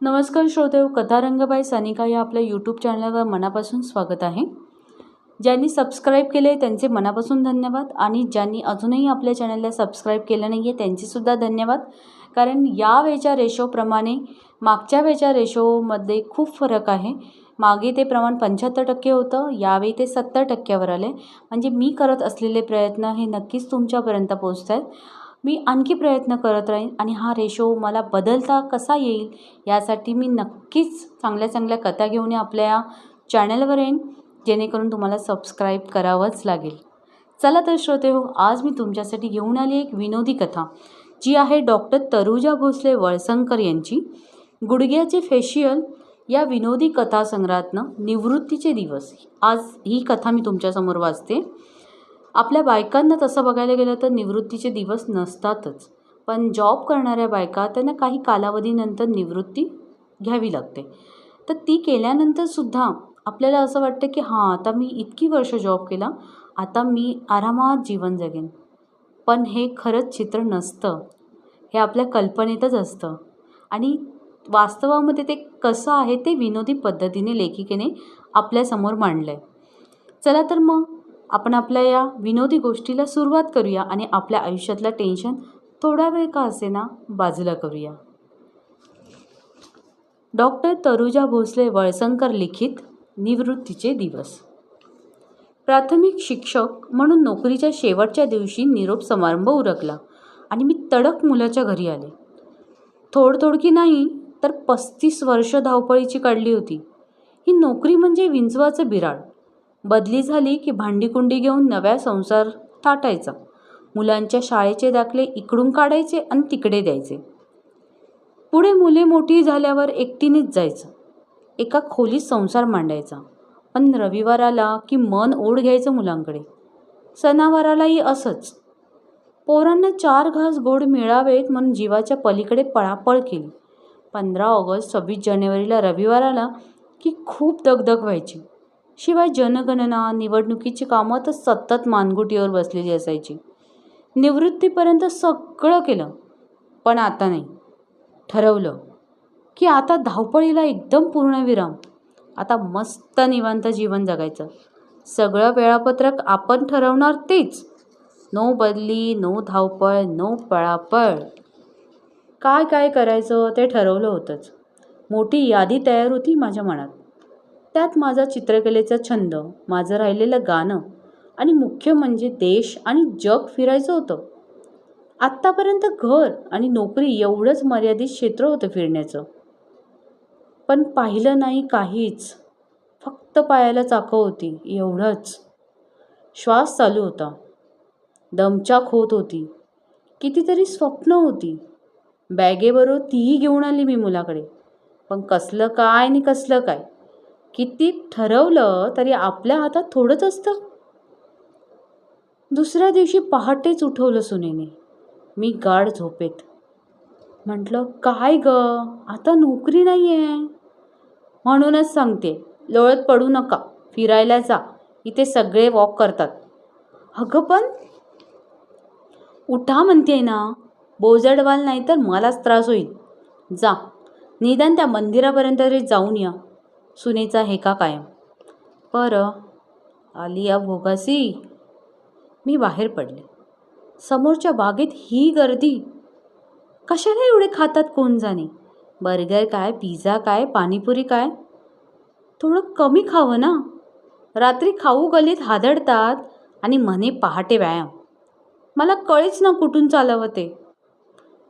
नमस्कार श्रोतेव कथारंगबाई सानिका या आपल्या यूट्यूब चॅनलवर मनापासून स्वागत आहे. ज्यांनी सबस्क्राईब केले त्यांचे मनापासून धन्यवाद आणि ज्यांनी अजूनही आपल्या चॅनलला सबस्क्राईब केलं नाही आहे त्यांचेसुद्धा धन्यवाद. कारण या वेळच्या रेशोप्रमाणे मागच्या वेळच्या रेशोमध्ये खूप फरक आहे. मागे ते प्रमाण पंच्याहत्तर टक्के होतं यावेळी ते सत्तर टक्क्यावर आले म्हणजे मी करत असलेले प्रयत्न हे नक्कीच तुमच्यापर्यंत पोचत आहेत मी आणखी प्रयत्न करत राहीन आणि हा रेशो मला बदलता कसा येईल यासाठी मी नक्कीच चांगल्या चांगल्या कथा घेऊन आपल्या चॅनलवर येईन जेणेकरून तुम्हाला सबस्क्राईब करावंच लागेल. चला तर श्रोते हो आज मी तुमच्यासाठी घेऊन आली एक विनोदी कथा जी आहे डॉक्टर तरुजा भोसले वळसंकर यांची. गुडघ्याचे फेशियल या विनोदी कथासंग्रहातनं निवृत्तीचे दिवस. आज ही कथा मी तुमच्यासमोर वाचते. आपल्या बायकांना तसं बघायला गेलं तर निवृत्तीचे दिवस नसतातच. पण जॉब करणाऱ्या बायका त्यांना काही कालावधीनंतर निवृत्ती घ्यावी लागते. तर ती केल्यानंतरसुद्धा आपल्याला असं वाटतं की हां आता मी इतकी वर्ष जॉब केला आता मी आरामात जीवन जगेन. पण हे खरंच चित्र नसतं. हे आपल्या कल्पनेतच असतं. आणि वास्तवामध्ये ते कसं आहे ते विनोदी पद्धतीने लेखिकेने आपल्यासमोर मांडलं आहे चला तर मग आपण आपल्या या विनोदी गोष्टीला सुरुवात करूया आणि आपल्या आयुष्यातलं टेन्शन थोडा वेळ का असेना बाजूला करूया. डॉक्टर तरुजा भोसले वळसंकर लिखित निवृत्तीचे दिवस. प्राथमिक शिक्षक म्हणून नोकरीच्या शेवटच्या दिवशी निरोप समारंभ उरकला आणि मी तडक मुलाच्या घरी आले. थोडथोडकी नाही तर पस्तीस वर्ष धावपळीची काढली होती. ही नोकरी म्हणजे विंचवाचं बिराड. बदली झाली की भांडीकुंडी घेऊन नव्या संसार थाटायचा मुलांच्या शाळेचे दाखले इकडून काढायचे आणि तिकडे द्यायचे. पुढे मुले मोठी झाल्यावर एकटीनेच जायचं. एका खोलीत संसार मांडायचा. पण रविवार आला की मन ओढ घ्यायचं मुलांकडे. सणावारालाही असंच. पोरांना चार घास गोड मिळावेत म्हणून जीवाच्या पलीकडे पळापळ केली. पंधरा ऑगस्ट सव्वीस जानेवारीला रविवार आला की खूप दगदग व्हायची. शिवाय जनगणना निवडणुकीची कामं तर सतत मानगुटीवर बसलेली असायची. निवृत्तीपर्यंत सगळं केलं पण आता नाही. ठरवलं की आता धावपळीला एकदम पूर्णविराम आता मस्त निवांत जीवन जगायचं. सगळं वेळापत्रक आपण ठरवणार तेच. नो बदली नो धावपळ नो पळापळ. काय काय करायचं ते ठरवलं होतंच. मोठी यादी तयार होती माझ्या मनात. त्यात माझा चित्रकलेचा छंद माझं राहिलेलं गाणं आणि मुख्य म्हणजे देश आणि जग फिरायचं होतं. आत्तापर्यंत घर आणि नोकरी एवढंच मर्यादित क्षेत्र होतं फिरण्याचं. पण पाहिलं नाही काहीच. फक्त पायाला चाकं होती एवढंच. श्वास चालू होता. दमचाक होत होती. कितीतरी स्वप्न होती. बॅगेबरोबर तीही घेऊन आली मी मुलाकडे. पण कसलं काय आणि कसलं काय? किती ठरवलं तरी आपल्या हातात थोडंच असतं. दुसऱ्या दिवशी पहाटेच उठवलं सुनेने. मी गाढ झोपेत. म्हटलं काय ग? आता नोकरी नाही आहे म्हणूनच सांगते लोळत पडू नका. फिरायला जा. इथे सगळे वॉक करतात. अगं पण? उठा म्हणते ना. बोजडवाल नाही तर मलाच त्रास होईल. जा. निदान त्या मंदिरापर्यंत तरी जाऊन या. सुनेचा हेका कायम? बरं आली या भोगासी मी बाहेर पडले. समोरच्या बागेत ही गर्दी. कशाला एवढे खातात कोण जाणे बर्गर काय पिझ्झा काय पाणीपुरी काय? थोडं कमी खावं ना. रात्री खाऊ गलीत हादडतात आणि म्हणे पहाटे व्यायाम. मला कळेच ना कुठून चालवं ते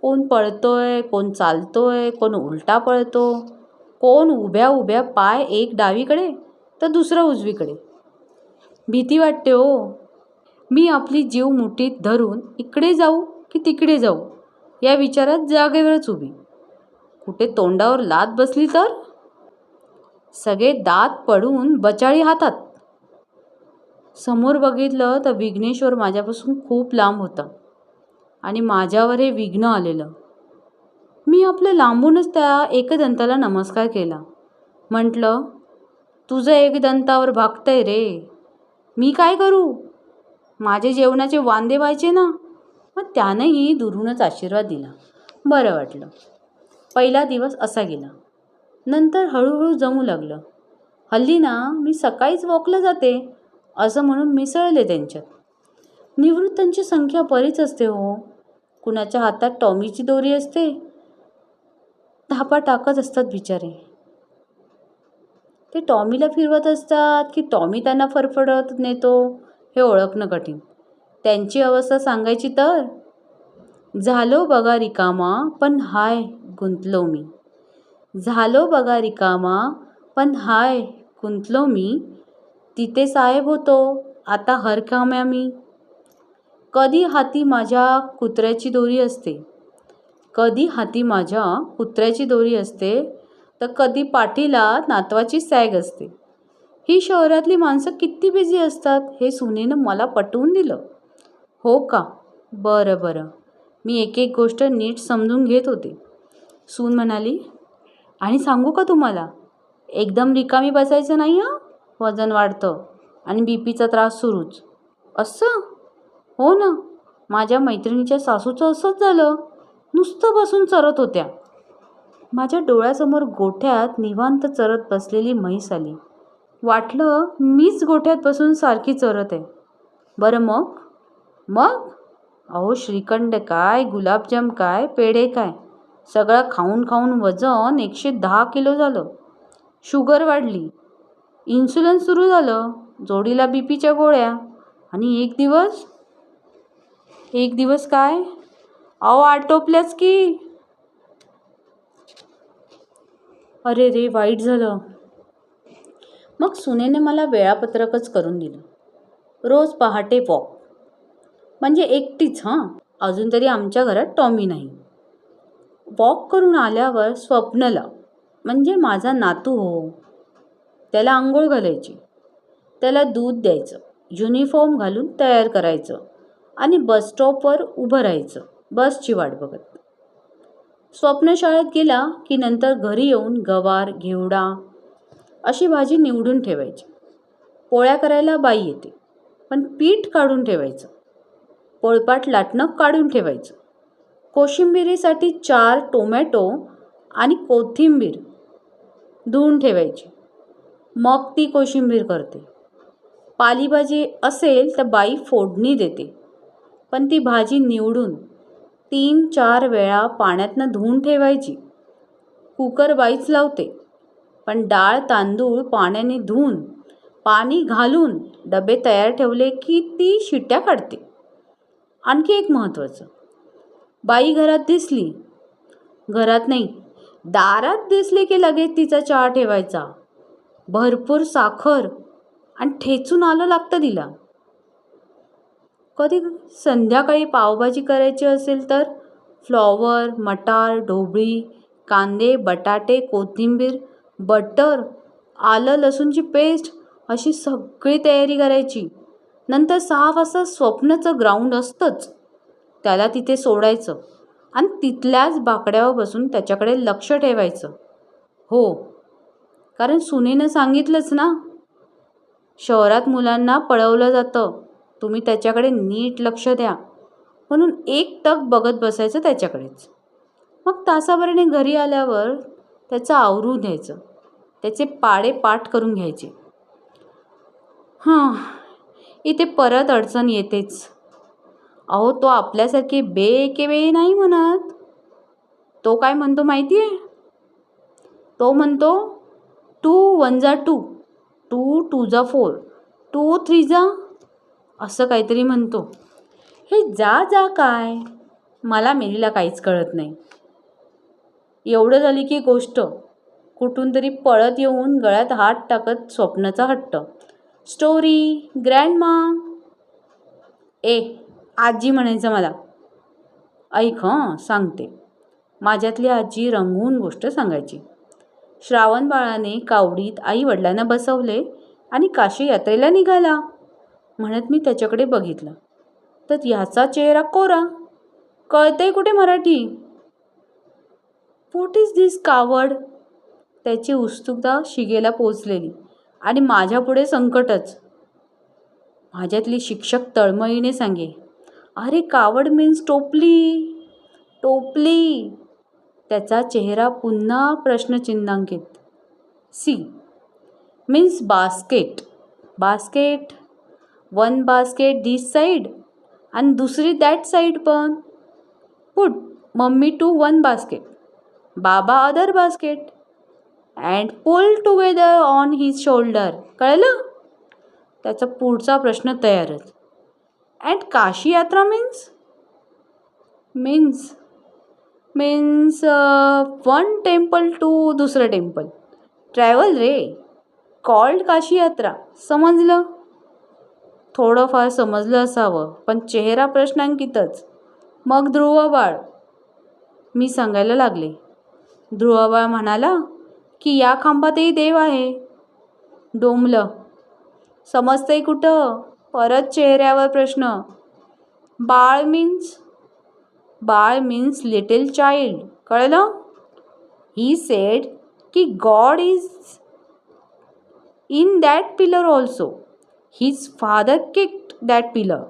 कोण पळतोय कोण चालतोय कोण उलटा पळतो. कोण उभ्या उभ्या पाय एक डावीकडे तर दुसरा उजवीकडे. भीती वाटते हो. मी आपली जीव मुठीत धरून इकडे जाऊ की तिकडे जाऊ या विचारात जागेवरच उभी. कुठे तोंडावर लात बसली तर? सगळे दात पडून बचाळी हातात. समोर बघितलं तर विघ्नेश्वर माझ्यापासून खूप लांब होता आणि माझ्यावर हे विघ्न आलेलं. मी आपलं लांबूनच त्या एकदंताला नमस्कार केला. म्हटलं तुझं एकदंतावर भागतंय रे. मी काय करू? माझे जेवणाचे वांदे व्हायचे ना. मग त्यानंही दुरूनच आशीर्वाद दिला. बरं वाटलं. पहिला दिवस असा गेला. नंतर हळूहळू जमू लागलं. हल्ली ना मी सकाळीच वॉकला जाते असं म्हणून मिसळले त्यांच्यात. निवृत्तांची संख्या बरीच असते हो. कुणाच्या हातात टॉमीची दोरी असते धापा टाकत असतात बिचारे. ते टॉमीला फिरवत असतात की टॉमी त्यांना फरफडत नेतो हे ओळखणं कठीण. त्यांची अवस्था सांगायची तर झालो बघा रिकामा पण हाय गुंतलो मी. झालो बघा रिकामा पण हाय गुंतलो मी. तिथे साहेब होतो आता हरकाम्या मी. कधी हाती माझ्या कुत्र्याची दोरी असते. कधी हाती माझ्या कुत्र्याची दोरी असते तर कधी पाठीला नातवाची सॅग असते. ही शहरातली माणसं किती बिझी असतात हे सुनेनं मला पटवून दिलं. हो का? बरं बरं. मी एक एक गोष्ट नीट समजून घेत होते. सून म्हणाली आणि सांगू का तुम्हाला? एकदम रिकामी बसायचं नाही हां? वजन वाढतं आणि बी पीचा त्रास सुरूच. असं? हो ना. माझ्या मैत्रिणीच्या सासूचं असंच झालं. नुसतं बसून चरत होत्या. माझ्या डोळ्यासमोर गोठ्यात निवांत चरत बसलेली म्हैस आली. वाटलं मीच गोठ्यात बसून सारखी चरत आहे. बरं मग? मग? अहो श्रीखंड काय गुलाबजाम काय पेढे काय? सगळं खाऊन खाऊन वजन एकशे दहा किलो झालं. शुगर वाढली. इन्सुलिन सुरू झालं. जोडीला बी पीच्या गोळ्या. आणि एक दिवस? एक दिवस काय? अहो आटोपल्याच की? अरे रे वाईट झालं. मग सुनेने मला वेळापत्रकच करून दिलं. रोज पहाटे वॉक म्हणजे एकटीच हां? अजून तरी आमच्या घरात टॉमी नाही. वॉक करून आल्यावर स्वप्नला म्हणजे माझा नातू हो त्याला आंघोळ घालायची. त्याला दूध द्यायचं युनिफॉर्म घालून तयार करायचं आणि बस स्टॉपवर उभं राहायचं. बसची वाट बघत. स्वप्नशाळेत गेला की नंतर घरी येऊन गवार घेवडा अशी भाजी निवडून ठेवायची. पोळ्या करायला बाई येते पण पीठ काढून ठेवायचं. पोळपाट लाटणं काढून ठेवायचं. कोशिंबिरीसाठी चार टोमॅटो आणि कोथिंबीर धुवून ठेवायची. मग ती कोशिंबीर करते. पालीभाजी असेल तर बाई फोडणी देते पण ती भाजी निवडून तीन चार वेळा पाण्यातनं धुवून ठेवायची. कुकर बाईच लावते. पण डाळ तांदूळ पाण्याने धुवून पाणी घालून डबे तयार ठेवले की ती शिट्ट्या काढते. आणखी एक महत्त्वाचं. बाई घरात दिसली. घरात नाही दारात दिसली की लगेच तिचा चहा ठेवायचा. भरपूर साखर आणि ठेचून आलं लागतं तिला. कधी संध्याकाळी पावभाजी करायची असेल तर फ्लॉवर मटार ढोबळी कांदे बटाटे कोथिंबीर बटर आलं लसूणची पेस्ट अशी सगळी तयारी करायची. नंतर सहा वाजता स्वप्नचं ग्राउंड असतंच. त्याला तिथे सोडायचं आणि तिथल्याच बाकड्यावर बसून त्याच्याकडे लक्ष ठेवायचं. हो कारण सुनेनं सांगितलंच ना शहरात मुलांना पळवलं जातं. तुम्ही त्याच्याकडे नीट लक्ष द्या. म्हणून एक टक बघत बसायचं त्याच्याकडेच. मग तासाभराने घरी आल्यावर त्याचं आवरून घ्यायचं. त्याचे पाडे पाठ करून घ्यायचे. हां इथे परत अडचण येतेच. अहो तो आपल्यासारखे बे वेळी नाही म्हणत. तो काय म्हणतो माहिती आहे तो म्हणतो टू वन जा टू. टू टू जा फोर. टू थ्री जा. असं काहीतरी म्हणतो. हे जा जा काय? मला मेलीला काहीच कळत नाही. एवढं झाली की गोष्ट कुठून तरी पळत येऊन गळ्यात हात टाकत स्वप्नाचा हट्ट. स्टोरी ग्रँडमा ए आजी म्हणायचं मला. ऐक हं सांगते. माझ्यातली आजी रंगवून गोष्ट सांगायची. श्रावण बाळाने कावडीत आई वडिलांना बसवले आणि काशी यात्रेला निघाला. म्हणत मी त्याच्याकडे बघितलं. तर ह्याचा चेहरा कोरा. कळतंय कुठे मराठी? वॉट इज दिस कावड त्याची उत्सुकता शिगेला पोचलेली आणि माझ्यापुढे संकटच. माझ्यातली शिक्षक तळमळीने सांगे अरे कावड मीन्स टोपली टोपली. त्याचा चेहरा पुन्हा प्रश्नचिन्हांकित. See means basket basket one basket this side आणि दुसरी दॅट साईड पण. Put mummy to one basket बाबा other basket and pull together on his shoulder कळलं? त्याचा पुढचा प्रश्न तयारच and Kashi Yatra means means means one temple two दुसरं टेम्पल ट्रॅव्हल रे. कॉल्ड काशी यात्रा. समजलं? थोडंफार समजलं असावं पण चेहरा प्रश्नांकितच. मग ध्रुवबाळ? मी सांगायला लागले. ध्रुवबाळ म्हणाला की या खांबातही देव आहे. डोंबलं. समजतंय कुठं? परत चेहऱ्यावर प्रश्न. बाळ मीन्स? बाळ मीन्स लिटिल चाइल्ड. कळलं? ही सेड की God is in that pillar also. His father kicked that pillar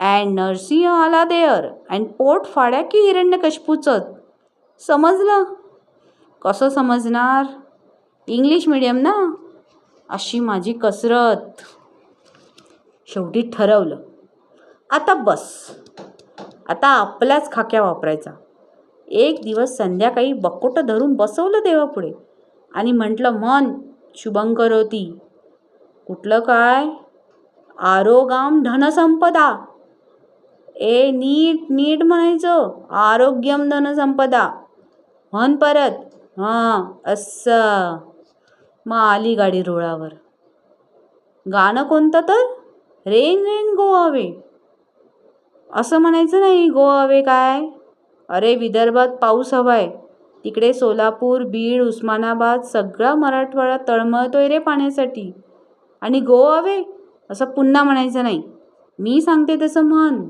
and Narasimha आला देअर अँड पोट फाड्या की हिरण्यकशपूचंच समजलं कसं समजणार इंग्लिश मिडियम ना अशी माझी कसरत शेवटी ठरवलं आता बस आता आपल्याच खाक्या वापरायचा एक दिवस संध्याकाळी बकोटं धरून बसवलं देवापुढे आणि म्हटलं मन शुभंकर होती कुठलं काय आरोगाम धनसंपदा. ए नीट नीट म्हणायचं. आरोग्यम धनसंपदा. म्हण परत. हां असं. मग आली गाडी रुळावर. गाणं कोणतं तर? रेन रेन गो हवे असं म्हणायचं नाही गो हवे काय? अरे विदर्भात पाऊस हवाय. तिकडे सोलापूर बीड उस्मानाबाद सगळा मराठवाडा तळमळतोय रे पाण्यासाठी. आणि गो असं पुन्हा म्हणायचं नाही. मी सांगते तसं म्हण.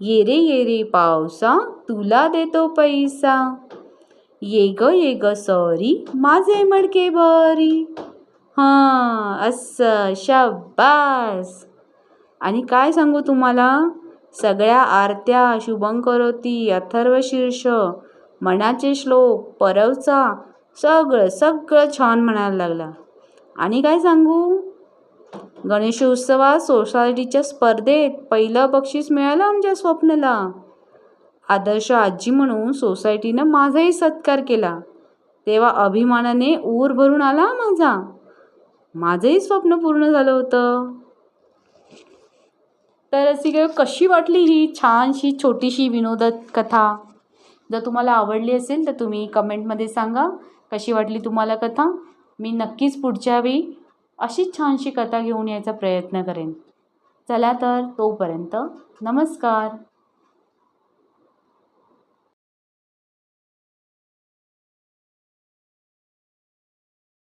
ये रे ये रे पावसा तुला देतो पैसा. ये ग ये ग सॉरी माझे मडके भरी. हां असं शाबास. आणि काय सांगू तुम्हाला? सगळ्या आरत्या शुभंकरोती अथर्व शीर्ष मनाचे श्लोक परवचा सगळं सगळं छान म्हणायला लागला. आणि काय सांगू? गणेशोत्सवात सोसायटीच्या स्पर्धेत पहिलं बक्षीस मिळालं आमच्या स्वप्नाला. आदर्श आजी म्हणून सोसायटीनं माझाही सत्कार केला. तेव्हा अभिमानाने ऊर भरून आला माझा. माझंही स्वप्न पूर्ण झालं होतं. तर अशी काय कशी वाटली ही छानशी छोटीशी विनोद कथा? जर तुम्हाला आवडली असेल तर तुम्ही कमेंटमध्ये सांगा. कशी वाटली तुम्हाला कथा? मी नक्कीच पुढच्या वेळी अशीच छानशी कथा घेऊन यायचा प्रयत्न करेन. चला तर तोपर्यंत नमस्कार.